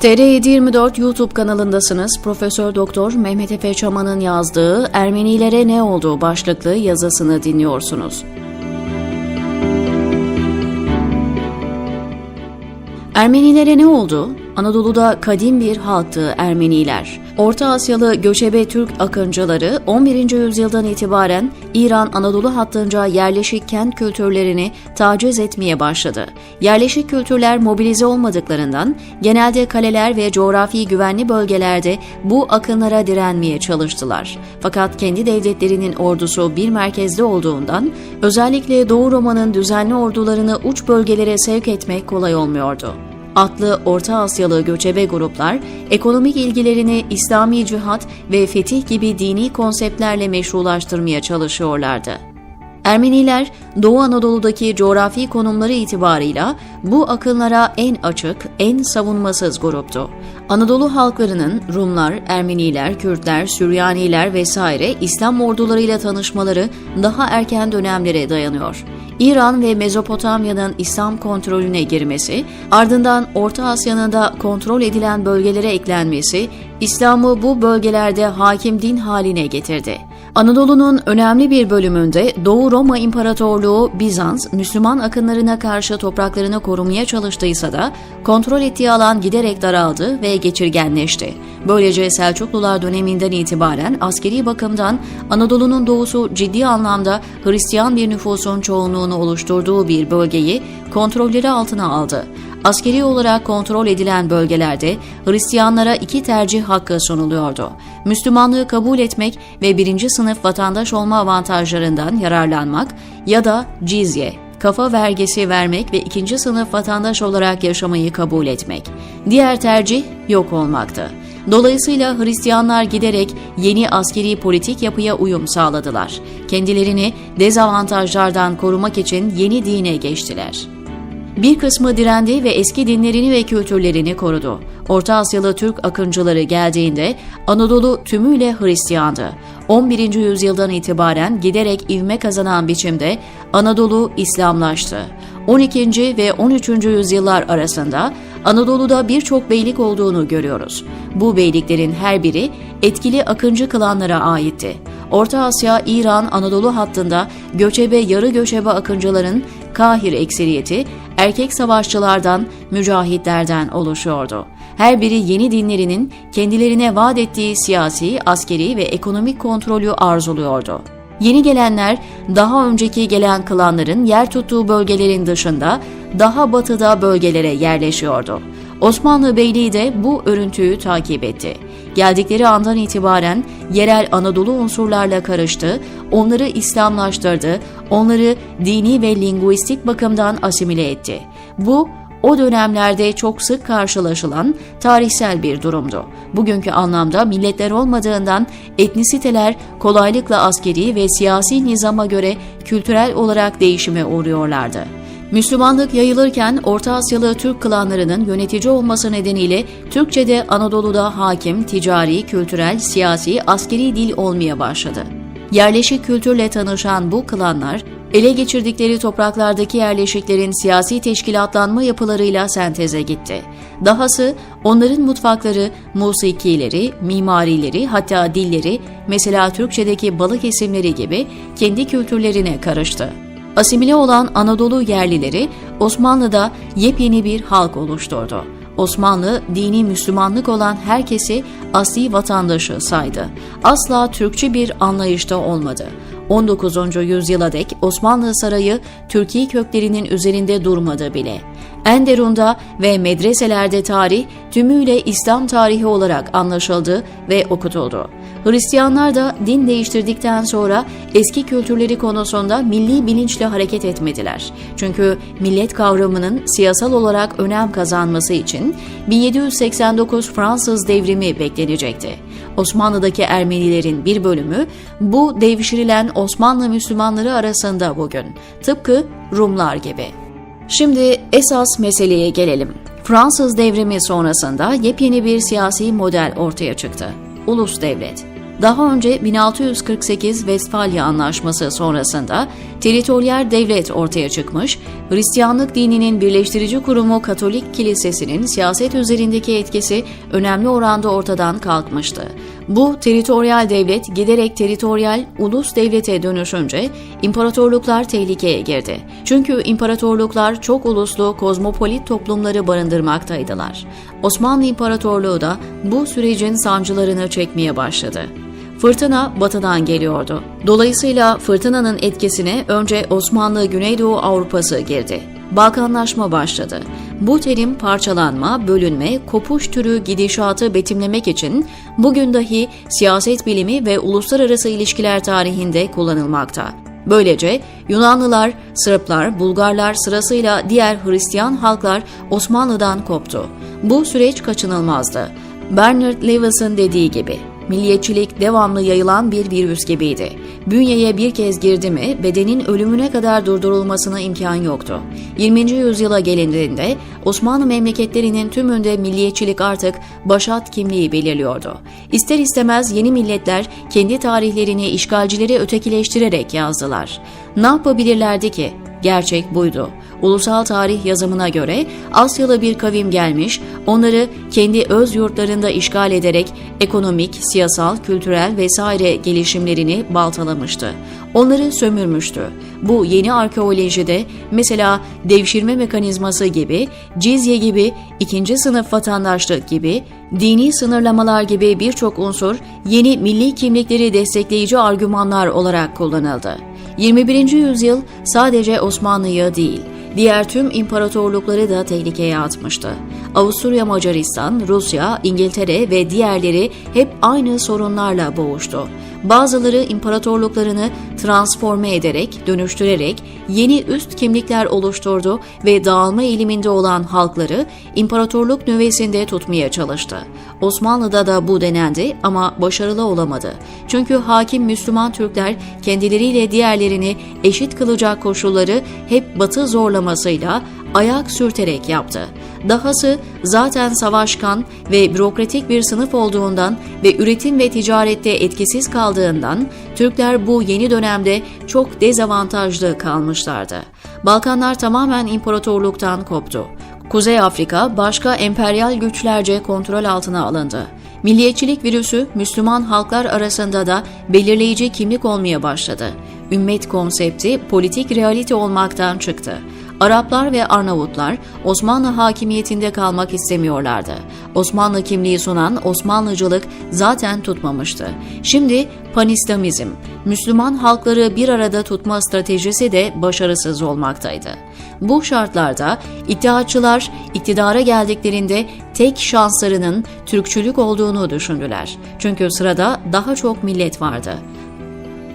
TR724 YouTube kanalındasınız. Profesör Doktor Mehmet Efe Çaman'ın yazdığı Ermenilere ne oldu başlıklı yazısını dinliyorsunuz. Ermenilere ne oldu? Anadolu'da kadim bir halktı Ermeniler. Orta Asyalı göçebe Türk akıncıları 11. yüzyıldan itibaren İran Anadolu hattınca yerleşik kent kültürlerini taciz etmeye başladı. Yerleşik kültürler mobilize olmadıklarından genelde kaleler ve coğrafi güvenli bölgelerde bu akınlara direnmeye çalıştılar. Fakat kendi devletlerinin ordusu bir merkezde olduğundan özellikle Doğu Roma'nın düzenli ordularını uç bölgelere sevk etmek kolay olmuyordu atlı Orta Asyalı göçebe gruplar ekonomik ilgilerini İslami cihat ve fetih gibi dini konseptlerle meşrulaştırmaya çalışıyorlardı. Ermeniler Doğu Anadolu'daki coğrafi konumları itibarıyla bu akınlara en açık, en savunmasız gruptu. Anadolu halklarının Rumlar, Ermeniler, Kürtler, Süryaniler vesaire İslam ordularıyla tanışmaları daha erken dönemlere dayanıyor. İran ve Mezopotamya'nın İslam kontrolüne girmesi, ardından Orta Asya'nın da kontrol edilen bölgelere eklenmesi, İslam'ı bu bölgelerde hakim din haline getirdi. Anadolu'nun önemli bir bölümünde Doğu Roma İmparatorluğu Bizans, Müslüman akınlarına karşı topraklarını korumaya çalıştıysa da kontrol ettiği alan giderek daraldı ve geçirgenleşti. Böylece Selçuklular döneminden itibaren askeri bakımdan Anadolu'nun doğusu ciddi anlamda Hristiyan bir nüfusun çoğunluğunu oluşturduğu bir bölgeyi kontrolleri altına aldı. Askeri olarak kontrol edilen bölgelerde Hristiyanlara iki tercih hakkı sunuluyordu. Müslümanlığı kabul etmek ve birinci sınıf vatandaş olma avantajlarından yararlanmak ya da cizye, kafa vergisi vermek ve ikinci sınıf vatandaş olarak yaşamayı kabul etmek. Diğer tercih yok olmaktı. Dolayısıyla Hristiyanlar giderek yeni askeri politik yapıya uyum sağladılar. Kendilerini dezavantajlardan korumak için yeni dine geçtiler. Bir kısmı direndi ve eski dinlerini ve kültürlerini korudu. Orta Asyalı Türk akıncıları geldiğinde Anadolu tümüyle Hristiyandı. 11. yüzyıldan itibaren giderek ivme kazanan biçimde Anadolu İslamlaştı. 12. ve 13. yüzyıllar arasında Anadolu'da birçok beylik olduğunu görüyoruz. Bu beyliklerin her biri etkili akıncı klanlara aitti. Orta Asya, İran, Anadolu hattında göçebe yarı göçebe akıncıların Kahir ekseriyeti erkek savaşçılardan, mücahitlerden oluşuyordu. Her biri yeni dinlerinin kendilerine vaat ettiği siyasi, askeri ve ekonomik kontrolü arzuluyordu. Yeni gelenler daha önceki gelen klanların yer tuttuğu bölgelerin dışında daha batıda bölgelere yerleşiyordu. Osmanlı Beyliği de bu örüntüyü takip etti. Geldikleri andan itibaren yerel Anadolu unsurlarla karıştı, onları İslamlaştırdı, onları dini ve linguistik bakımdan asimile etti. Bu o dönemlerde çok sık karşılaşılan tarihsel bir durumdu. Bugünkü anlamda milletler olmadığından etnisiteler kolaylıkla askeri ve siyasi nizama göre kültürel olarak değişime uğruyorlardı. Müslümanlık yayılırken Orta Asyalı Türk klanlarının yönetici olması nedeniyle Türkçe'de Anadolu'da hakim, ticari, kültürel, siyasi, askeri dil olmaya başladı. Yerleşik kültürle tanışan bu klanlar, ele geçirdikleri topraklardaki yerleşiklerin siyasi teşkilatlanma yapılarıyla senteze gitti. Dahası onların mutfakları, musikileri, mimarileri hatta dilleri mesela Türkçedeki balık isimleri gibi kendi kültürlerine karıştı. Asimile olan Anadolu yerlileri Osmanlı'da yepyeni bir halk oluşturdu. Osmanlı dini Müslümanlık olan herkesi asli vatandaşı saydı. Asla Türkçü bir anlayışta olmadı. 19. yüzyıla dek Osmanlı Sarayı Türkiye köklerinin üzerinde durmadı bile. Enderun'da ve medreselerde tarih tümüyle İslam tarihi olarak anlaşıldı ve okutuldu. Hristiyanlar da din değiştirdikten sonra eski kültürleri konusunda milli bilinçle hareket etmediler. Çünkü millet kavramının siyasal olarak önem kazanması için 1789 Fransız devrimi beklenecekti. Osmanlı'daki Ermenilerin bir bölümü bu devşirilen Osmanlı Müslümanları arasında bugün. Tıpkı Rumlar gibi. Şimdi esas meseleye gelelim. Fransız devrimi sonrasında yepyeni bir siyasi model ortaya çıktı. Ulus devlet. Daha önce 1648 Westfalya Anlaşması sonrasında teritoryal devlet ortaya çıkmış, Hristiyanlık dininin birleştirici kurumu Katolik Kilisesi'nin siyaset üzerindeki etkisi önemli oranda ortadan kalkmıştı. Bu teritoryal devlet giderek teritoryal ulus devlete dönüşünce imparatorluklar tehlikeye girdi. Çünkü imparatorluklar çok uluslu kozmopolit toplumları barındırmaktaydılar. Osmanlı İmparatorluğu da bu sürecin sancılarını çekmeye başladı. Fırtına batıdan geliyordu. Dolayısıyla fırtınanın etkisine önce Osmanlı Güneydoğu Avrupası girdi. Balkanlaşma başladı. Bu terim parçalanma, bölünme, kopuş türü gidişatı betimlemek için bugün dahi siyaset bilimi ve uluslararası ilişkiler tarihinde kullanılmakta. Böylece Yunanlılar, Sırplar, Bulgarlar sırasıyla diğer Hristiyan halklar Osmanlı'dan koptu. Bu süreç kaçınılmazdı. Bernard Lewis'ın dediği gibi, milliyetçilik devamlı yayılan bir virüs gibiydi. Bünyeye bir kez girdi mi bedenin ölümüne kadar durdurulmasına imkan yoktu. 20. yüzyıla gelindiğinde Osmanlı memleketlerinin tümünde milliyetçilik artık başat kimliği belirliyordu. İster istemez yeni milletler kendi tarihlerini işgalcileri ötekileştirerek yazdılar. Ne yapabilirlerdi ki? Gerçek buydu. Ulusal tarih yazımına göre Asyalı bir kavim gelmiş, onları kendi öz yurtlarında işgal ederek ekonomik, siyasal, kültürel vesaire gelişimlerini baltalamıştı. Onları sömürmüştü. Bu yeni arkeolojide mesela devşirme mekanizması gibi, cizye gibi, ikinci sınıf vatandaşlık gibi, dini sınırlamalar gibi birçok unsur yeni milli kimlikleri destekleyici argümanlar olarak kullanıldı. 21. yüzyıl sadece Osmanlı'yı değil, diğer tüm imparatorlukları da tehlikeye atmıştı. Avusturya Macaristan, Rusya, İngiltere ve diğerleri hep aynı sorunlarla boğuştu. Bazıları imparatorluklarını transforme ederek, dönüştürerek yeni üst kimlikler oluşturdu ve dağılma eğiliminde olan halkları imparatorluk nüvesinde tutmaya çalıştı. Osmanlı'da da bu denendi ama başarılı olamadı. Çünkü hakim Müslüman Türkler kendileriyle diğerlerini eşit kılacak koşulları hep batı zorlamasıyla ayak sürterek yaptı. Dahası zaten savaşkan ve bürokratik bir sınıf olduğundan ve üretim ve ticarette etkisiz kaldığından Türkler bu yeni dönemde çok dezavantajlı kalmışlardı. Balkanlar tamamen imparatorluktan koptu. Kuzey Afrika başka emperyal güçlerce kontrol altına alındı. Milliyetçilik virüsü Müslüman halklar arasında da belirleyici kimlik olmaya başladı. Ümmet konsepti politik realite olmaktan çıktı. Araplar ve Arnavutlar Osmanlı hakimiyetinde kalmak istemiyorlardı. Osmanlı kimliği sunan Osmanlıcılık zaten tutmamıştı. Şimdi panislamizm, Müslüman halkları bir arada tutma stratejisi de başarısız olmaktaydı. Bu şartlarda İttihatçılar iktidara geldiklerinde tek şanslarının Türkçülük olduğunu düşündüler. Çünkü sırada daha çok millet vardı.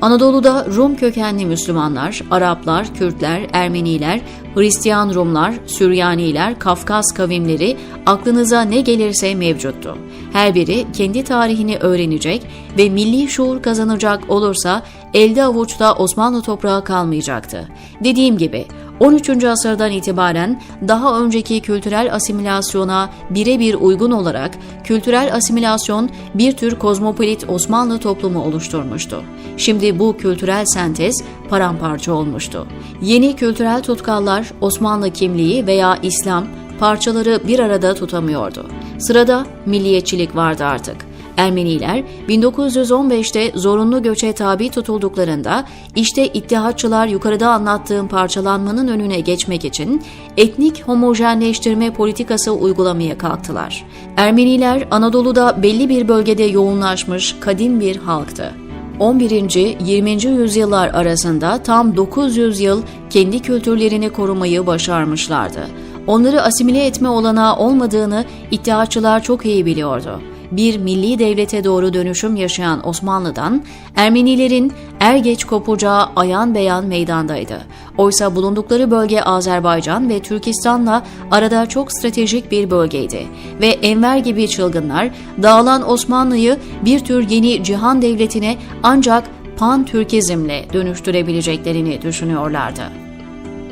Anadolu'da Rum kökenli Müslümanlar, Araplar, Kürtler, Ermeniler, Hristiyan Rumlar, Süryaniler, Kafkas kavimleri aklınıza ne gelirse mevcuttu. Her biri kendi tarihini öğrenecek ve milli şuur kazanacak olursa elde avuçta Osmanlı toprağı kalmayacaktı. Dediğim gibi 13. asırdan itibaren daha önceki kültürel asimilasyona birebir uygun olarak kültürel asimilasyon bir tür kozmopolit Osmanlı toplumu oluşturmuştu. Şimdi bu kültürel sentez paramparça olmuştu. Yeni kültürel tutkallar Osmanlı kimliği veya İslam parçaları bir arada tutamıyordu. Sırada milliyetçilik vardı artık. Ermeniler 1915'te zorunlu göçe tabi tutulduklarında işte İttihatçılar yukarıda anlattığım parçalanmanın önüne geçmek için etnik homojenleştirme politikası uygulamaya kalktılar. Ermeniler Anadolu'da belli bir bölgede yoğunlaşmış kadim bir halktı. 11. 20. yüzyıllar arasında tam 900 yıl kendi kültürlerini korumayı başarmışlardı. Onları asimile etme olanağı olmadığını iddiaçılar çok iyi biliyordu bir milli devlete doğru dönüşüm yaşayan Osmanlı'dan Ermenilerin er geç kopacağı ayan beyan meydandaydı. Oysa bulundukları bölge Azerbaycan ve Türkistan'la arada çok stratejik bir bölgeydi ve Enver gibi çılgınlar dağılan Osmanlı'yı bir tür yeni cihan devletine ancak pan-Türkizmle dönüştürebileceklerini düşünüyorlardı.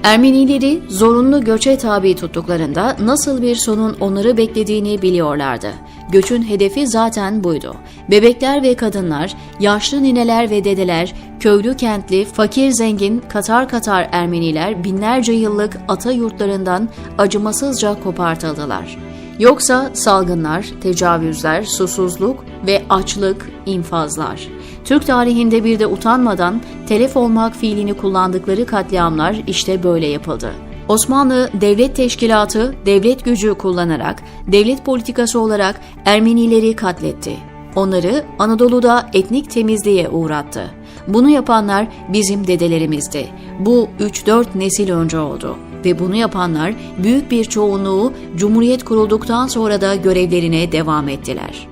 Ermenileri zorunlu göçe tabi tuttuklarında nasıl bir sonun onları beklediğini biliyorlardı. Göçün hedefi zaten buydu. Bebekler ve kadınlar, yaşlı nineler ve dedeler, köylü kentli, fakir zengin, katar katar Ermeniler binlerce yıllık ata yurtlarından acımasızca kopartıldılar. Yoksa salgınlar, tecavüzler, susuzluk ve açlık, infazlar. Türk tarihinde bir de utanmadan telef olmak fiilini kullandıkları katliamlar işte böyle yapıldı. Osmanlı Devlet Teşkilatı devlet gücü kullanarak, devlet politikası olarak Ermenileri katletti. Onları Anadolu'da etnik temizliğe uğrattı. Bunu yapanlar bizim dedelerimizdi. Bu 3-4 nesil önce oldu ve bunu yapanlar büyük bir çoğunluğu Cumhuriyet kurulduktan sonra da görevlerine devam ettiler.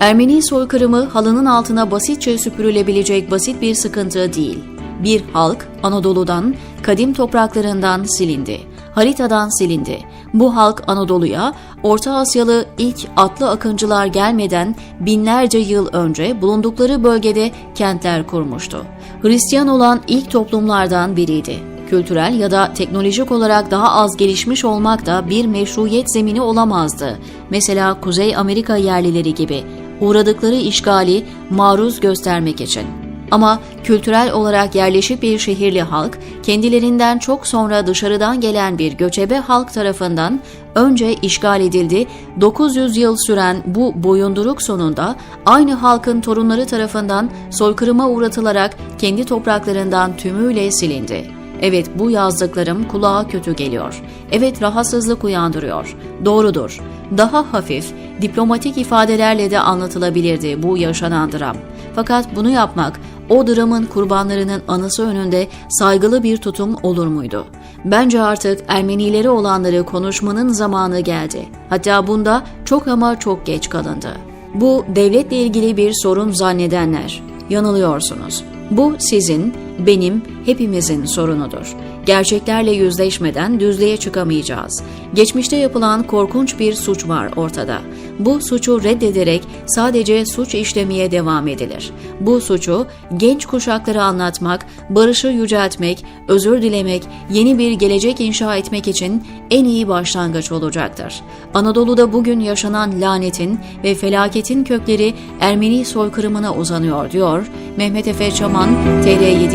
Ermeni soykırımı halının altına basitçe süpürülebilecek basit bir sıkıntı değil. Bir halk Anadolu'dan, kadim topraklarından silindi. Haritadan silindi. Bu halk Anadolu'ya Orta Asyalı ilk atlı akıncılar gelmeden binlerce yıl önce bulundukları bölgede kentler kurmuştu. Hristiyan olan ilk toplumlardan biriydi kültürel ya da teknolojik olarak daha az gelişmiş olmak da bir meşruiyet zemini olamazdı. Mesela Kuzey Amerika yerlileri gibi uğradıkları işgali maruz göstermek için. Ama kültürel olarak yerleşik bir şehirli halk, kendilerinden çok sonra dışarıdan gelen bir göçebe halk tarafından önce işgal edildi, 900 yıl süren bu boyunduruk sonunda aynı halkın torunları tarafından soykırıma uğratılarak kendi topraklarından tümüyle silindi. Evet bu yazdıklarım kulağa kötü geliyor. Evet rahatsızlık uyandırıyor. Doğrudur. Daha hafif, diplomatik ifadelerle de anlatılabilirdi bu yaşanan dram. Fakat bunu yapmak o dramın kurbanlarının anısı önünde saygılı bir tutum olur muydu? Bence artık Ermenileri olanları konuşmanın zamanı geldi. Hatta bunda çok ama çok geç kalındı. Bu devletle ilgili bir sorun zannedenler. Yanılıyorsunuz. Bu sizin, benim, hepimizin sorunudur. Gerçeklerle yüzleşmeden düzlüğe çıkamayacağız. Geçmişte yapılan korkunç bir suç var ortada. Bu suçu reddederek sadece suç işlemeye devam edilir. Bu suçu genç kuşaklara anlatmak, barışı yüceltmek, özür dilemek, yeni bir gelecek inşa etmek için en iyi başlangıç olacaktır. Anadolu'da bugün yaşanan lanetin ve felaketin kökleri Ermeni soykırımına uzanıyor diyor Mehmet Efe Çaman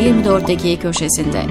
TR724'deki köşesinde.